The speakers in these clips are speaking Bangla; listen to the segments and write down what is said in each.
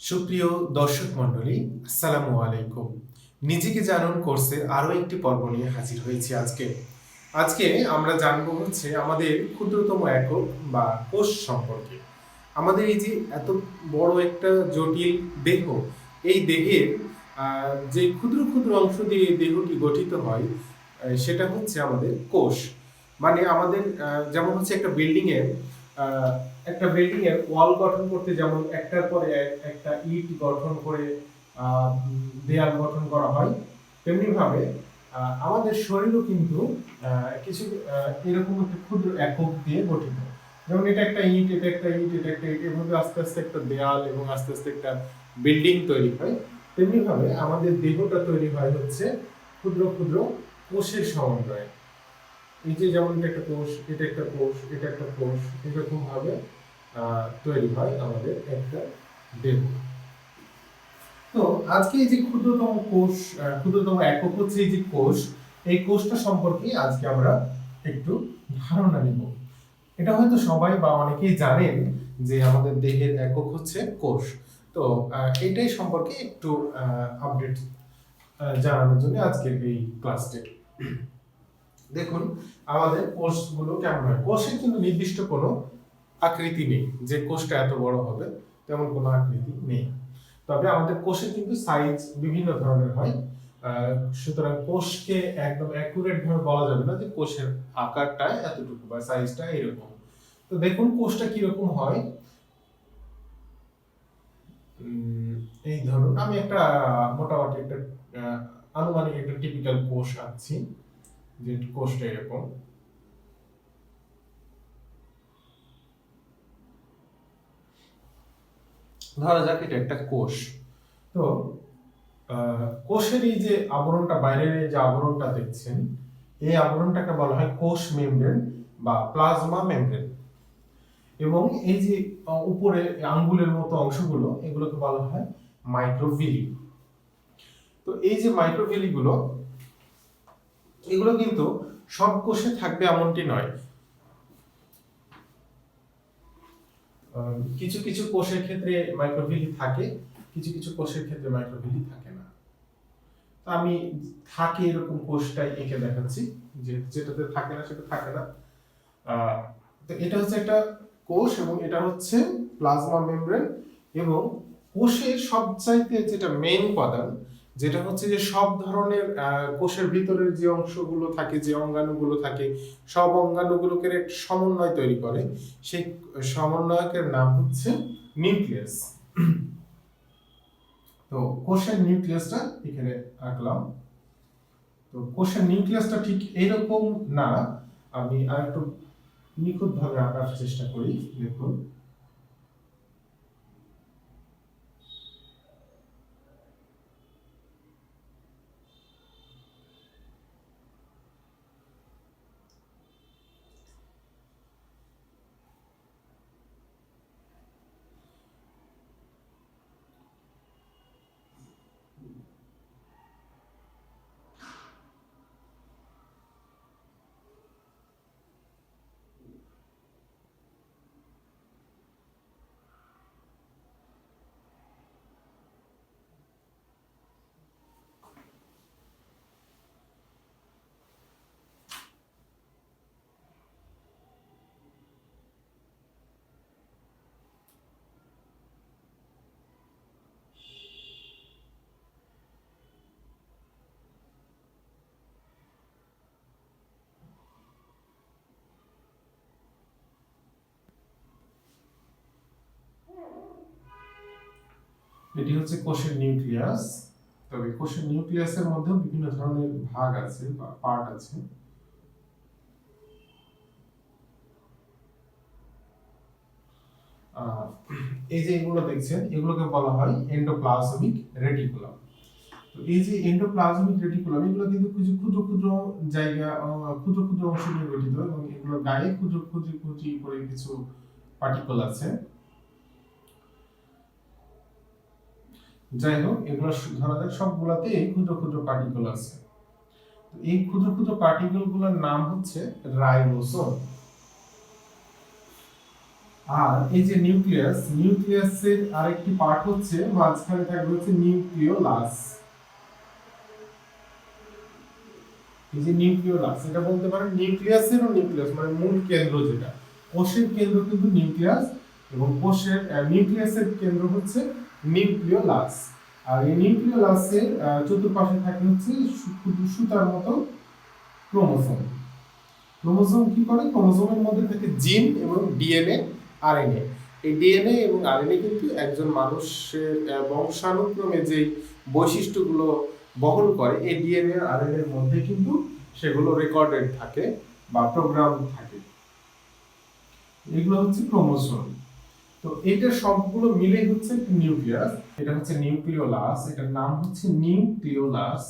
সুপ্রিয় দর্শক মণ্ডলী আসসালামু আলাইকুম। নিজেকে জানুন কোর্সের আরও একটি পর্ব নিয়ে হাজির হয়েছি আজকে। আজকে আমরা জানব হচ্ছে আমাদের ক্ষুদ্রতম একক বা কোষ সম্পর্কে। আমাদের এই যে এত বড় একটা জটিল দেহ এই দেহের যে ক্ষুদ্র ক্ষুদ্র অংশ দিয়ে দেহটি গঠিত হয় সেটা হচ্ছে আমাদের কোষ। মানে আমাদের যেমন হচ্ছে একটা বিল্ডিং এর আহ, একটা বিল্ডিং এর ওয়াল গঠন করতে যেমন একটার পরে এক- একটা ইট গঠন করে দেয়াল গঠন করা হয় তেমনি ভাবে আমাদের শরীরও কিন্তু কিছু এরকম একটা ক্ষুদ্র একক দিয়ে গঠিত। যেমন এটা একটা ইট, এটা একটা ইট, এটা একটা ইট, এভাবে আস্তে আস্তে একটা দেয়াল এবং আস্তে আস্তে একটা বিল্ডিং তৈরি হয়। তেমনি ভাবে আমাদের দেহটা তৈরি হয় হচ্ছে ক্ষুদ্র ক্ষুদ্র কোষের সমন্বয়ে। এই যে যেমন এটা একটা কোষ, এটা একটা কোষ, এটা একটা কোষ এরকম ভাবে তৈরি হয় আমাদের একটা দেহ তো আজকে এই যে ক্ষুদ্রতম কোষ ক্ষুদ্রতম একক হচ্ছে এই যে কোষ, এই কোষটা সম্পর্কে আজকে আমরা একটু ধারণা নিব। এটা হয়তো সবাই বা অনেকেই জানেন যে আমাদের দেহের একক হচ্ছে কোষ। তো এটাই সম্পর্কে একটু আপডেট জানানোর জন্য আজকের এই ক্লাসটি দেখুন, আমাদের কোষগুলো কেমন হয়? কোষের কিন্তু নির্দিষ্ট কোনো আকৃতি নেই, যে কোষটা এত বড় হবে, তেমন কোনো আকৃতি নেই। তবে আমাদের কোষের কিন্তু সাইজ বিভিন্ন ধরনের হয়। সুতরাং কোষকে একদম অ্যাকুরেট ভাবে বলা যাবে না যে কোষের আকারটা এতটুকু বা সাইজটা এরকম। তো দেখুন কোষটা কীরকম হয়। এই ধরুন, আমি একটা মোটামুটি একটা আনুমানিক একটা টিপিক্যাল কোষ আঁকছি, যে কোষটা এরকম। ধরা যাক এটা একটা কোষ। তো কোষের এই যে আবরণটা, বাইরের এই যে আবরণটা দেখছেন, এই আবরণটাকে বলা হয় কোষ মেমব্রেন বা প্লাজমা মেমব্রেন। এবং এই যে উপরে আঙ্গুলের মতো অংশগুলো, এগুলোকে বলা হয় মাইক্রোভিলি। তো এই যে মাইক্রোভিলি গুলো এগুলো কিন্তু সব কোষে থাকবে এমনটি নয়। কিছু কিছু কোষের ক্ষেত্রে মাইক্রোভিলি থাকে, কিছু কিছু কোষের ক্ষেত্রে মাইক্রোভিলি থাকে না। তো আমি থাকে এরকম কোষটাই এঁকে দেখাচ্ছি, যে যেটাতে থাকে না সেটা থাকে না। তো এটা হচ্ছে একটা কোষ এবং এটা হচ্ছে প্লাজমা মেমব্রেন এবং কোষের সবচাইতে যেটা মেইন উপাদান যেটা হচ্ছে যে সব ধরনের কোষের ভিতরের যে অংশগুলো থাকে, যে অঙ্গাণুগুলো থাকে, সব অঙ্গাণুগুলোকে একটা সমন্বয় তৈরি করে। সেই সমন্বয়কের নাম হচ্ছে নিউক্লিয়াস। তো কোষের নিউক্লিয়াসটা এখানে আঁকলাম। তো কোষের নিউক্লিয়াসটা ঠিক এইরকম না। আমি আরেকটু নিখুঁত ভাবে আঁকার চেষ্টা করি, দেখুন। এটি হচ্ছে কোষের নিউক্লিয়াস। তবে কোষের নিউক্লিয়াসের মধ্যেও বিভিন্ন ধরনের ভাগ আছে বা পার্ট আছে। এই যে এগুলো দেখছেন, এগুলোকে বলা হয় এন্ডোপ্লাজমিক রেটিকুলাম তো এই যে এন্ডোপ্লাজমিক রেটিকুলাম এগুলো কিন্তু কিছু ক্ষুদ্র ক্ষুদ্র জায়গা ক্ষুদ্র ক্ষুদ্র অংশ নিয়ে গঠিত এবং এগুলোর গায়ে ক্ষুদ্র ক্ষুদ্র ক্ষুদ্র করে কিছু পার্টিকল আছে। যাই হোক, এগুলো ধরা যাক, সবগুলাতে এই ক্ষুদ্র ক্ষুদ্র পার্টিকল আছে। এই ক্ষুদ্র ক্ষুদ্র পার্টিকলগুলোর নাম হচ্ছে রাইবোসোম। আর এই যে নিউক্লিয়াস, নিউক্লিয়াসের আরেকটি পার্ট হচ্ছে, মাঝখানে থাকবে হচ্ছে নিউক্লিওলাস। এই যে নিউক্লিওলাস, এটা বলতে পারেন নিউক্লিয়াসের নিউক্লিয়াস মানে মূল কেন্দ্র যেটা। কোষের কেন্দ্র কিন্তু নিউক্লিয়াস এবং কোষের নিউক্লিয়াসের কেন্দ্র হচ্ছে নিউক্লিওলাস আর এই নিউক্লিওলাসের চতুর্পাশে থাকে হচ্ছে ক্ষুদ্র সুতার মতো ক্রোমোসোম ক্রোমোসোম কি করে? ক্রোমোসোমের মধ্যে থাকে জিন এবং ডিএনএ, আরএনএ। এই ডিএনএ এবং আরএনএ কিন্তু একজন মানুষের বংশানুক্রমে যে বৈশিষ্ট্যগুলো বহন করে, এই ডিএনএ আর আরএনএ এর মধ্যে কিন্তু সেগুলো রেকর্ডেড থাকে বা প্রোগ্রাম থাকে। এগুলো হচ্ছে ক্রোমোসোম তো এটা সবগুলো মিলে হচ্ছে নিউক্লিয়াস। এটা হচ্ছে নিউক্লিওলাস, এটার নাম হচ্ছে নিউক্লিওলাস।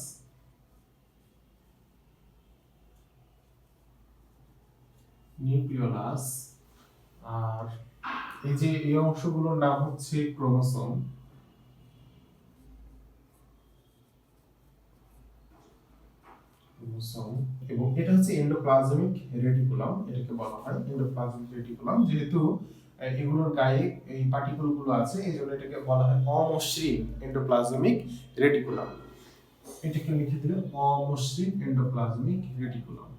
নিউক্লিওলাস, আর এই যে এই অংশগুলোর নাম হচ্ছে ক্রোমোসোম। ক্রোমোসোম, এবং এটা হচ্ছে এন্ডোপ্লাজমিক রেটিকুলাম, এটাকে বলা হয় এন্ডোপ্লাজমিক রেটিকুলাম। যেহেতু এগুলোর গায়ে এই পার্টিকেলগুলো আছে, এই জন্য এটাকে বলা হয় অমসৃণ এন্ডোপ্লাজমিক রেটিকুলাম এটাকে লিখে দিলে অমসৃণ এন্ডোপ্লাজমিক রেটিকুলাম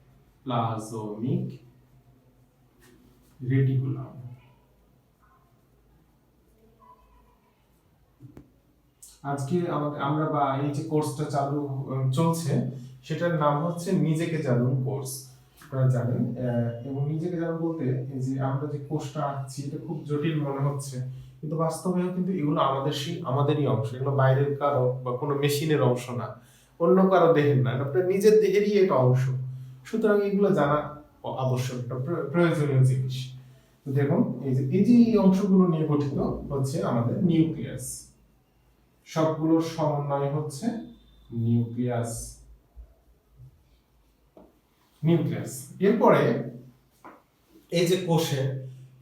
এন্ডোপ্লাজমিক রেটিকুলাম আজকে আমরা বা এই যে কোর্সটা চালু চলছে সেটার নাম হচ্ছে নিজেকে জানুন কোর্স। আপনারা জানেন এবং নিজেকে জানুন বলতে এই যে আমরা যে কোর্সটা আঁকছি, এটা খুব জটিল মনে হচ্ছে। কিন্তু বাস্তবেও কিন্তু এগুলো আমাদের সেই- আমাদেরই অংশ। এগুলো বাইরের কারও বা কোনো মেশিনের অংশ না। অন্য কারও দেহের না। আপনার নিজের দেহেরই একটা অংশ। সুতরাং এগুলো জানা আবশ্যক, একটা প্রয়োজনীয় জিনিস। দেখুন, এই যে এই যে এই অংশগুলো নিয়ে গঠিত হচ্ছে আমাদের নিউক্লিয়াস। সবগুলোর সমন্বয় হচ্ছে নিউক্লিয়াস। নিউক্লিয়াস। এরপরে এই যে কোষে,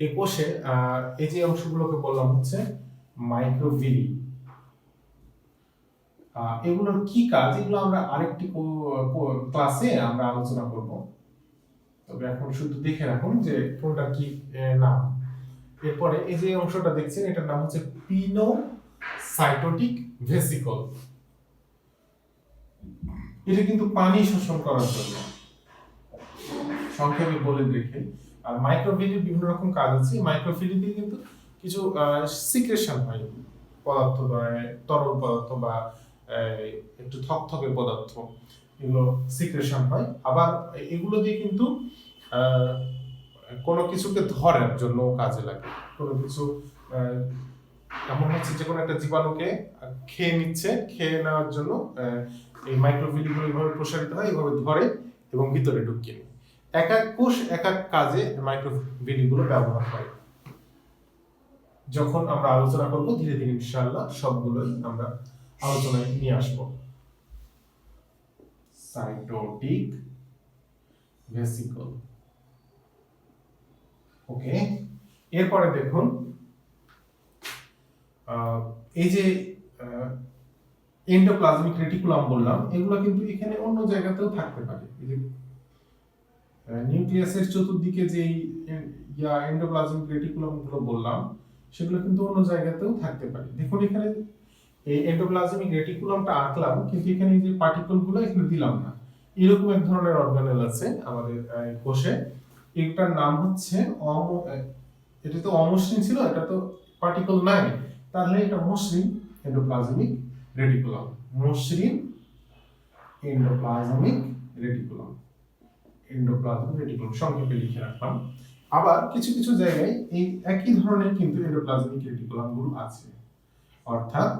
এই কোষে এই যে অংশগুলোকে বললাম হচ্ছে মাইক্রোভিলি এগুলোর কি কাজ? এগুলো আমরা আরেকটি ক্লাসে আমরা আলোচনা করব। তবে এখন শুধু দেখে রাখুন যে কোনটা কি নাম। এরপরে এই যে অংশটা দেখছেন, এটার নাম হচ্ছে পিনো সাইটোটিক ভেসিকল। এটা কিন্তু পানি শোষণ করার জন্য। সংক্ষেপে বলে দেখে। আর মাইক্রোফিলির বিভিন্ন রকম কাজ আছে। মাইক্রোফিলিতে কিন্তু কিছু সিক্রেশন হয়। পদার্থ তরল পদার্থ বা একটু থকথকে পদার্থ। এগুলো সিক্রেশন হয়। আবার এগুলো দিয়ে কিন্তু কোনো কিছুকে ধরার জন্য কাজে লাগে। কোনো কিছু এমন হচ্ছে যে কোনো একটা জীবাণুকে খেয়ে নিচ্ছে। খেয়ে নেওয়ার জন্য এই মাইক্রোভিলিগুলো এইভাবে প্রসারিত হয় এইভাবে ধরে এবং ভিতরে ঢুকিয়ে এক এক কোষ, এক এক কাজে ব্যবহার করে যখন আমরা আলোচনা করব, ধীরে ধীরে সবগুলোই আমরা আলোচনায় নিয়ে আসব। সাইটোটিক ভেসিকল ওকে এরপরে দেখুন এই যে এন্ডোপ্লাজমিক রেটিকুলাম বললাম, এগুলো কিন্তু এখানে অন্য জায়গাতেও থাকতে পারে। নিউক্লিয়াসের চতুর্দিকে যে ইয়া এন্ডোপ্লাজমিক রেটিকুলামগুলো বললাম, সেগুলো কিন্তু অন্য জায়গাতেও থাকতে পারে। দেখুন এখানে এই এন্ডোপ্লাজমিক রেটিকুলামটা আঁকলাম, কিন্তু এখানে যে পার্টিকলগুলো এখানে দিলাম না। এরকম এক ধরনের অর্গানেল আছে আমাদের কোষে। এটার নাম হচ্ছে অম এটা তো অমসৃণ ছিল, এটা তো পার্টিকল নাই। তাহলে এটা মসৃণ এন্ডোপ্লাজমিক রেটিকুলাম মসৃণ এন্ডোপ্লাজমিক রেটিকুলাম এন্ডোপ্লাজমিক রেটিকুলাম সংক্ষেপে লিখে রাখলাম। আবার কিছু কিছু জায়গায় এই একই ধরনের কিন্তু এন্ডোপ্লাজমিক রেটিকুলামগুলো আছে, অর্থাৎ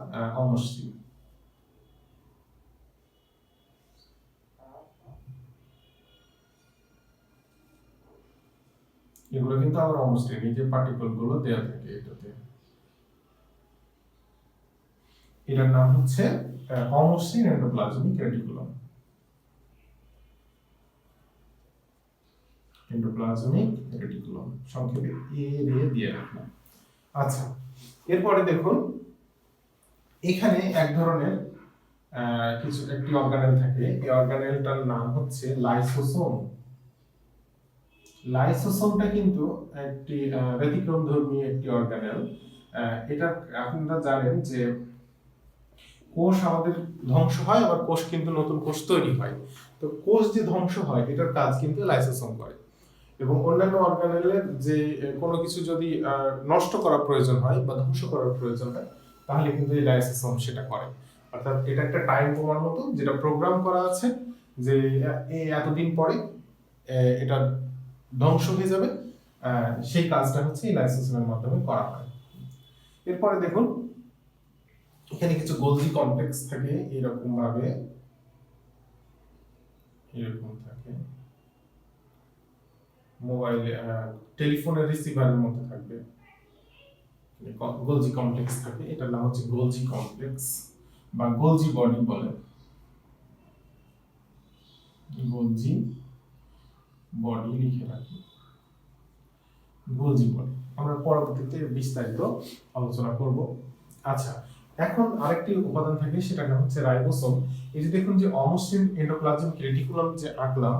অমসৃণ এগুলো কিন্তু আবার অমসৃণ এই যে পার্টিকলগুলো দেওয়া থাকে এটাতে। এটার নাম হচ্ছে অমসৃণ এন্ডোপ্লাজমিক রেটিকুলাম এন্ডোপ্লাজমিক রেটিকুলাম সংক্ষেপে এ রে দিয়ে রাখলাম আচ্ছা এরপরে দেখুন, এখানে এক ধরনের কিছু, একটি অর্গানেল থাকে। এই অর্গানেলটার নাম হচ্ছে লাইসোসোম লাইসোসোমটা কিন্তু একটি ব্যতিক্রম ধর্মী একটি অর্গানেল এটা আপনারা জানেন যে কোষ আমাদের ধ্বংস হয়, আবার কোষ কিন্তু নতুন কোষ তৈরি হয়। তো কোষ যে ধ্বংস হয়, এটার কাজ কিন্তু লাইসোসোম করে। এবং অন্যান্য অর্গানেলের যে কোনো কিছু যদি নষ্ট করার প্রয়োজন হয় বা ধ্বংস করার প্রয়োজন হয়, তাহলে কিন্তু এই লাইসোসোম সেটা করে। অর্থাৎ এটা একটা টাইম বোমার মতো যেটা প্রোগ্রাম করা আছে যে এই এতদিন পরে এটা ধ্বংস হয়ে যাবে সেই কাজটা হচ্ছে এই লাইসোসোমের মাধ্যমে করা হয়। এরপরে দেখুন, এখানে কিছু গোলজি কমপ্লেক্স থাকে এরকম ভাবে এরকম থাকে। মোবাইল টেলিফোনের রিসিভারের মধ্যে থাকবে। গোলজি কমপ্লেক্স থাকে, এটার নাম হচ্ছে গোলজি কমপ্লেক্স বা গোলজি বডি বলে। গোলজি বডি লিখে রাখি। গোলজি বডি আমরা পরবর্তীতে বিস্তারিত আলোচনা করব। আচ্ছা এখন আরেকটি উপাদান থাকে নাম হচ্ছে রাইবোসোম। এই যে দেখুন যে অমসৃণ এন্ডোপ্লাজম রেটিকুলাম যে আঁকলাম,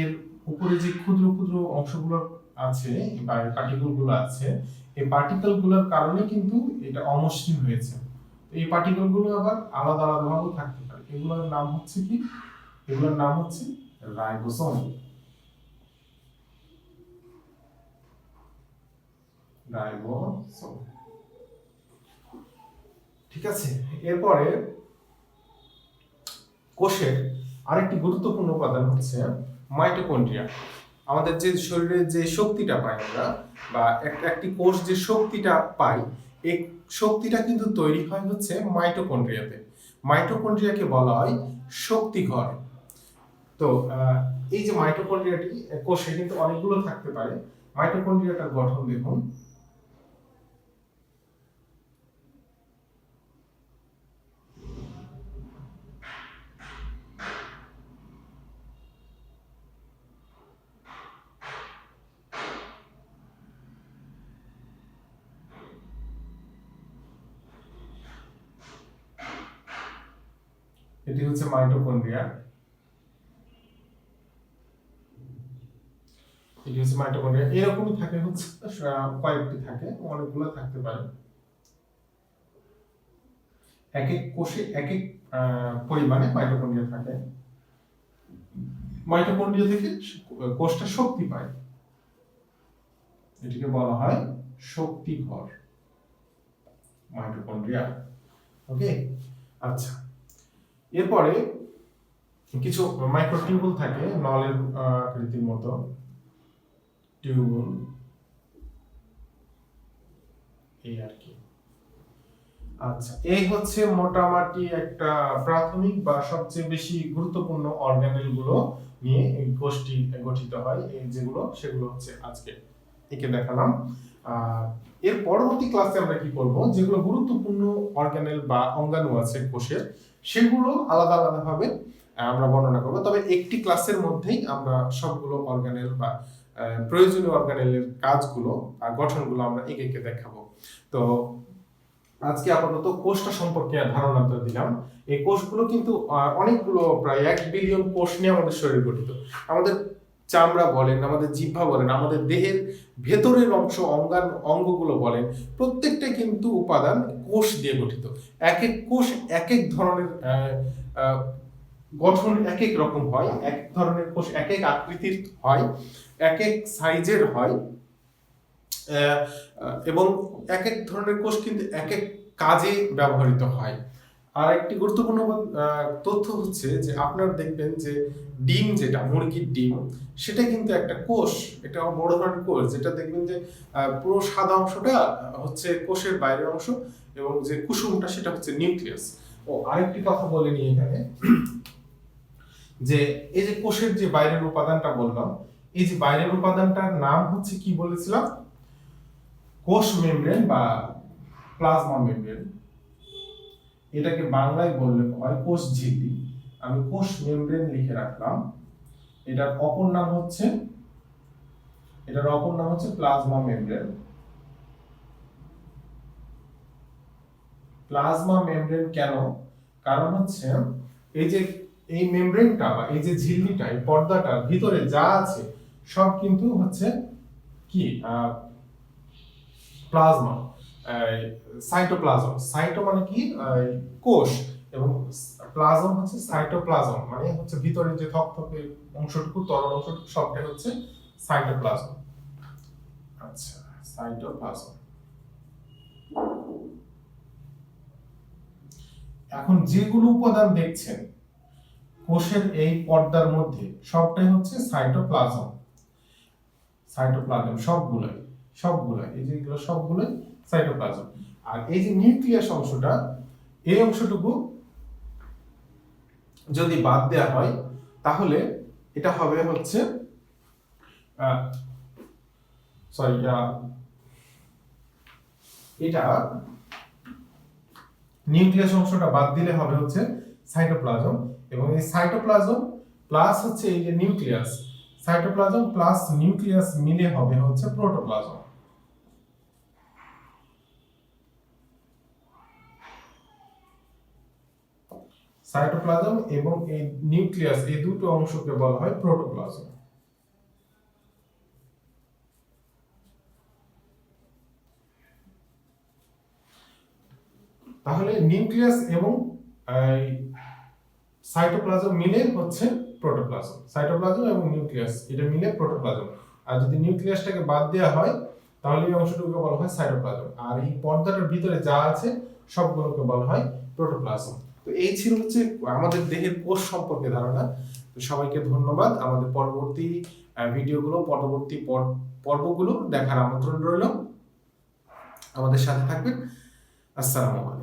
এর উপরে যে ক্ষুদ্র ক্ষুদ্র অংশগুলো আছে বা পার্টিকেলগুলো আছে, এই পার্টিকেলগুলোর কারণে কিন্তু এটা অমসৃণ হয়েছে। এই পার্টিকেলগুলো আবার আলাদা আলাদা ভাবে থাকতে পারে। এগুলোর নাম হচ্ছে কি? এগুলোর নাম হচ্ছে রাইবোসোম। রাইবোসোম। ঠিক আছে? এরপরে কোষের আরেকটি গুরুত্বপূর্ণ উপাদান হচ্ছে মাইটোকন্ড্রিয়া আমাদের যে শরীরে যে শক্তিটা পাই আমরা, বা একটা, একটি কোষ যে শক্তিটা পাই এই শক্তিটা কিন্তু তৈরি হয় হচ্ছে মাইটোকন্ড্রিয়াতে মাইটোকন্ড্রিয়াকে বলা হয় শক্তিঘর তো এই যে মাইটোকন্ড্রিয়াটি কোষে কিন্তু অনেকগুলো থাকতে পারে। মাইটোকন্ড্রিয়াটার গঠন দেখুন। এটি হচ্ছে মাইটোকন্ড্রিয়া। এটি হচ্ছে মাইটোকন্ড্রিয়া। এরকমই থাকে হচ্ছে কয়েকটি থাকে, অনেকগুলো থাকতে পারে। এক এক কোষে এক এক পরিমাণে মাইটোকন্ড্রিয়া থাকে। মাইটোকন্ড্রিয়া থেকে কোষটা শক্তি পায়। এটিকে বলা হয় শক্তি ঘর মাইটোকন্ড্রিয়া। ওকে? আচ্ছা। এরপরে কিছু মাইক্রোটিউবুল থাকে, নলের আকৃতির মতো। টিউবুল। এই আর কি। আচ্ছা এই হচ্ছে মোটামুটি একটা প্রাথমিক বা সবচেয়ে বেশি গুরুত্বপূর্ণ অর্গানেলগুলো নিয়ে এই গোষ্ঠী গঠিত হয়। এই যেগুলো, সেগুলো হচ্ছে আজকে একে দেখালাম। এর পরবর্তী ক্লাসে আমরা কি করব? যেগুলো গুরুত্বপূর্ণ অর্গানেল বা অঙ্গাণু আছে কোষের, সেগুলো আলাদা আলাদা ভাবে আমরা বর্ণনা করব। তবে একটি ক্লাসের মধ্যেই আমরা সবগুলো অর্গানেল বা প্রয়োজনীয় অর্গানেলের কাজগুলো আর গঠনগুলো আমরা একে একে দেখাবো। তো আজকে আপাতত কোষটা সম্পর্কে ধারণাটা দিলাম। এই কোষগুলো কিন্তু অনেকগুলো প্রায় এক বিলিয়ন কোষ নিয়ে আমাদের শরীর গঠিত। আমাদের চামড়া বলেন, আমাদের জিহ্বা বলেন, আমাদের দেহের ভেতরের অংশ অঙ্গান অঙ্গগুলো বলেন প্রত্যেকটা কিন্তু উপাদান কোষ দিয়ে গঠিত। এক এক কোষ এক এক ধরনের গঠন এক এক রকম হয়। এক ধরনের কোষ এক এক আকৃতির হয় এক এক সাইজের হয় এবং এক এক ধরনের কোষ কিন্তু এক এক কাজে ব্যবহৃত হয়। আর একটি গুরুত্বপূর্ণ তথ্য হচ্ছে যে আপনারা দেখবেন যে ডিম যেটা, মুরগির ডিম, সেটা কিন্তু একটা কোষ, এটা বড় ধরনের কোষ, যেটা দেখবেন যে পুরো সাদা অংশটা হচ্ছে কোষের বাইরের অংশ এবং যে কুসুমটা সেটা হচ্ছে নিউক্লিয়াস। ও, আরেকটি কথা বলে নিই এখানে, যে এই যে কোষের যে বাইরের উপাদানটা বললাম, এই যে বাইরের উপাদানটার নাম হচ্ছে কি বলেছিলাম? কোষ মেমব্রেন বা প্লাজমা মেমব্রেন। এটাকে বাংলায় বললে হয় কোষ ঝিল্লি। আমি কোষ মেমব্রেন লিখে রাখলাম। এটার অপর নাম হচ্ছে, এটার অপর নাম হচ্ছে প্লাজমা মেমব্রেন। প্লাজমা মেমব্রেন কেন? কারণ হচ্ছে এই যে, এই মেমব্রেনটা বা এই যে ঝিল্লিটা, এই পর্দাটার ভিতরে যা আছে, সব কিন্তু হচ্ছে কি? প্লাজমা। সাইটোপ্লাজম সাইটো মানে কি? কোষ। এবং প্লাজম হচ্ছে সাইটোপ্লাজম মানে হচ্ছে ভিতরে যে থকথকে অংশটুকু, তরল অংশটুকু, সবটাই হচ্ছে সাইটোপ্লাজম আচ্ছা সাইটোপ্লাজম এখন যেগুলো উপাদান দেখছেন, কোষের এই পর্দার মধ্যে, সবটাই হচ্ছে সাইটোপ্লাজম সাইটোপ্লাজম সবগুলোই। সবগুলোই, এই যেগুলো সবগুলোই সাইটোপ্লাজম আর এই যে নিউক্লিয়াস অংশটা, এই অংশটুকু যদি বাদ দেওয়া হয়, তাহলে এটা হবে হচ্ছে সরি এটা নিউক্লিয়াস অংশটা বাদ দিলে হবে হচ্ছে সাইটোপ্লাজম এবং এই সাইটোপ্লাজম প্লাস হচ্ছে এই যে নিউক্লিয়াস সাইটোপ্লাজম প্লাস নিউক্লিয়াস মিলে হবে হচ্ছে প্রোটোপ্লাজম সাইটোপ্লাজম এবং এই নিউক্লিয়াস, এই দুটো অংশকে বলা হয় প্রোটোপ্লাজম। তাহলে নিউক্লিয়াস এবং সাইটোপ্লাজম মিলে হচ্ছে প্রোটোপ্লাজম। সাইটোপ্লাজম এবং নিউক্লিয়াস, এটা মিলে প্রোটোপ্লাজম। আর যদি নিউক্লিয়াসটাকে বাদ দেওয়া হয়, তাহলে এই অংশটুকুকে বলা হয় সাইটোপ্লাজম। আর এই পর্দাটার ভিতরে যা আছে, সবগুলোকে বলা হয় প্রোটোপ্লাজম। তো এই ছিল হচ্ছে আমাদের দেহের কোষ সম্পর্কে ধারণা। তো সবাইকে ধন্যবাদ। আমাদের পরবর্তী ভিডিওগুলো, পরবর্তী পর- পর্বগুলো দেখার আমন্ত্রণ রইল। আমাদের সাথে থাকবেন। আসসালামু আলাইকুম।